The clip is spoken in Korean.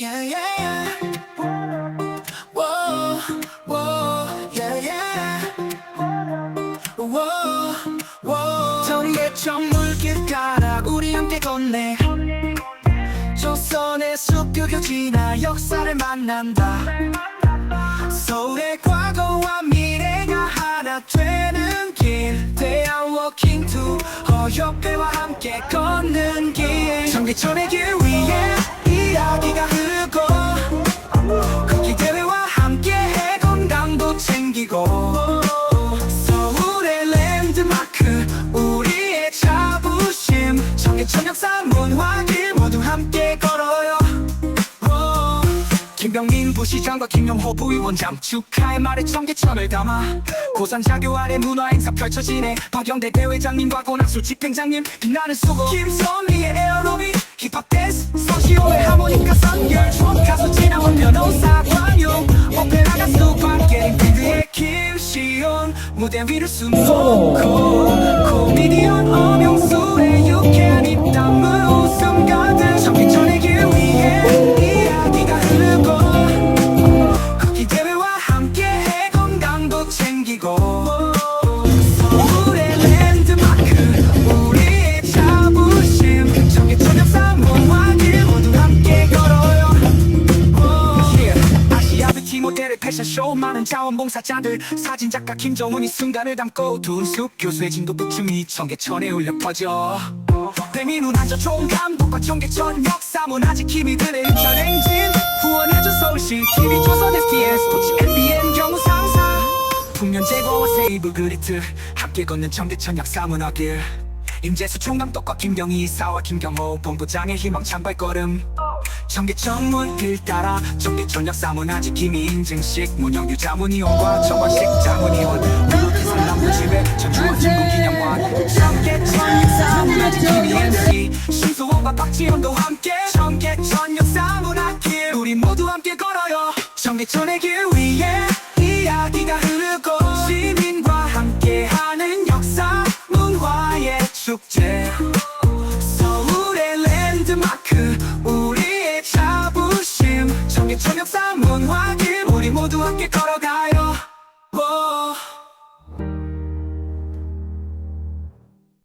Yeah. 전개천 물길가락 우리 함께 걷네. 조선의 숲교교 지나 역사를 만난다. 서울의 과거와 미래가 하나 되는 길. 대한 워킹 투 허협회와 함께 걷는 길. 전개천의 길 위에 이야기가 흐 챙기고 서울의 랜드마크 우리의 자부심. 청계천 역사 문화길 모두 함께 걸어요. 오. 김병민 부시장과 김용호 부위원장 축하의 말에 청계천을 담아 고산자교 아래 문화행사 펼쳐지네. 박영대 대회장님과 고낙수 집행장님 빛나는 수고. 김선미의 에어로빅 힙합 댄스 서시오의 하모니카 선 무대 위를 숨놓고 코미디언 엄영수 패션쇼 많은 자원봉사자들. 사진작가 김정훈이 순간을 담고 두은숙 교수의 진도 북춤이 청계천에 울려 퍼져. 배민훈 한저 총감독과 청계천 역사 문화직 힘이들의 인천 행진. 후원해준 서울시 TV 조선 STS 스포츠 MBN 경우 상사. 풍년 제거와 세이브 그리트 함께 걷는 청계천 역사 문화길. 임재수 총감독과 김경희 이사와 김경호 본부장의 희망찬 발걸음 청계천 문길 따라 청계천 역 사 문화지 김이 인증식 문영유 자문위원과 정관식 자문위원 우루티 산남부 집에 전주원 진군 기념관. 청계천 역 사 문화지 김이 MC 심수원과 박지원도 함께 청계천 역 사 문화길 우리 모두 함께 걸어요. 청계천의 길 위에 이야기가 흐르고 시민과 함께하는 역사 문화의 축제 모두 함께 걸어가